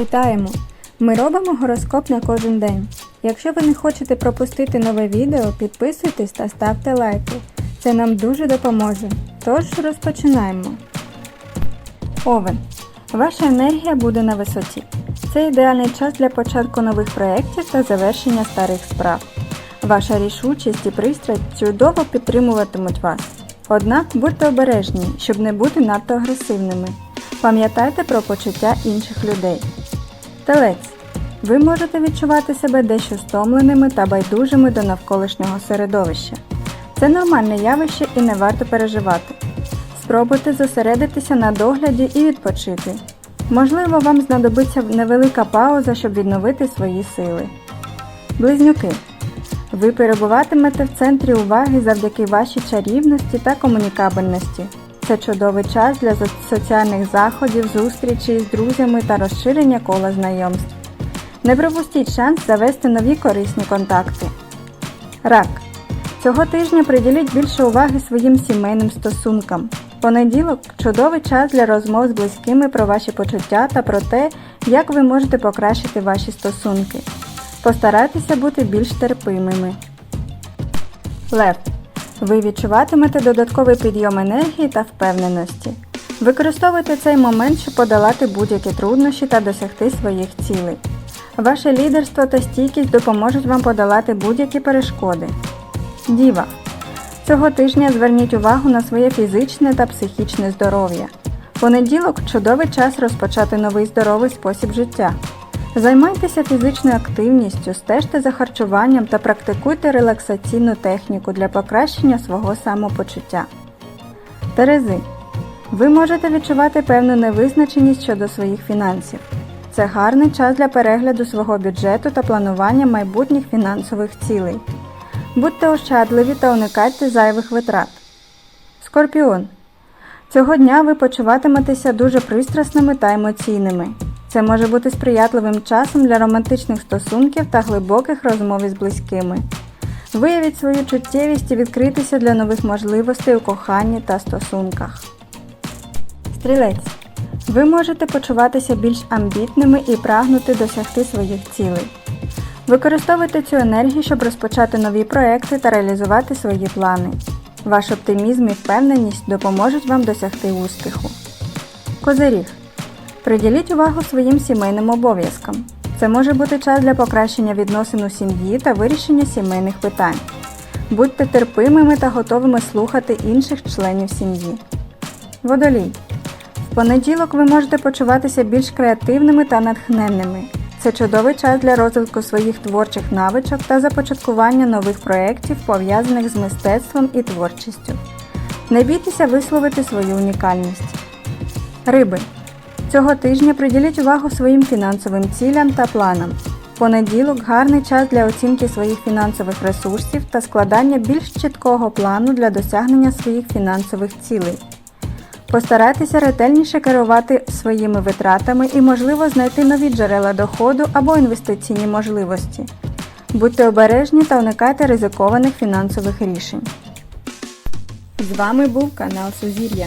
Вітаємо! Ми робимо гороскоп на кожен день. Якщо ви не хочете пропустити нове відео, підписуйтесь та ставте лайки. Це нам дуже допоможе. Тож розпочинаємо. Овен. Ваша енергія буде на висоті. Це ідеальний час для початку нових проєктів та завершення старих справ. Ваша рішучість і пристрасть чудово підтримуватимуть вас. Однак будьте обережні, щоб не бути надто агресивними. Пам'ятайте про почуття інших людей. Телець. Ви можете відчувати себе дещо стомленими та байдужими до навколишнього середовища. Це нормальне явище і не варто переживати. Спробуйте зосередитися на догляді і відпочити. Можливо, вам знадобиться невелика пауза, щоб відновити свої сили. Близнюки. Ви перебуватимете в центрі уваги завдяки вашій чарівності та комунікабельності. Це чудовий час для соціальних заходів, зустрічей з друзями та розширення кола знайомств. Не пропустіть шанс завести нові корисні контакти. Рак. Цього тижня приділіть більше уваги своїм сімейним стосункам. Понеділок чудовий час для розмов з близькими про ваші почуття та про те, як ви можете покращити ваші стосунки. Постарайтеся бути більш терпимими. Лев. Ви відчуватимете додатковий підйом енергії та впевненості. Використовуйте цей момент, щоб подолати будь-які труднощі та досягти своїх цілей. Ваше лідерство та стійкість допоможуть вам подолати будь-які перешкоди. Діва. Цього тижня зверніть увагу на своє фізичне та психічне здоров'я. Понеділок чудовий час розпочати новий здоровий спосіб життя. Займайтеся фізичною активністю, стежте за харчуванням та практикуйте релаксаційну техніку для покращення свого самопочуття. Терези. Ви можете відчувати певну невизначеність щодо своїх фінансів. Це гарний час для перегляду свого бюджету та планування майбутніх фінансових цілей. Будьте ощадливі та уникайте зайвих витрат. Скорпіон. Цього дня ви почуватиметеся дуже пристрасними та емоційними. Це може бути сприятливим часом для романтичних стосунків та глибоких розмов із близькими. Виявіть свою чуттєвість і відкритися для нових можливостей у коханні та стосунках. Стрілець. Ви можете почуватися більш амбітними і прагнути досягти своїх цілей. Використовуйте цю енергію, щоб розпочати нові проекти та реалізувати свої плани. Ваш оптимізм і впевненість допоможуть вам досягти успіху. Козиріг. Приділіть увагу своїм сімейним обов'язкам. Це може бути час для покращення відносин у сім'ї та вирішення сімейних питань. Будьте терпимими та готовими слухати інших членів сім'ї. Водолій. В понеділок ви можете почуватися більш креативними та натхненними. Це чудовий час для розвитку своїх творчих навичок та започаткування нових проєктів, пов'язаних з мистецтвом і творчістю. Не бійтеся висловити свою унікальність. Риби. Цього тижня приділіть увагу своїм фінансовим цілям та планам. Понеділок гарний час для оцінки своїх фінансових ресурсів та складання більш чіткого плану для досягнення своїх фінансових цілей. Постарайтеся ретельніше керувати своїми витратами і, можливо, знайти нові джерела доходу або інвестиційні можливості. Будьте обережні та уникайте ризикованих фінансових рішень. З вами був канал Сузір'я.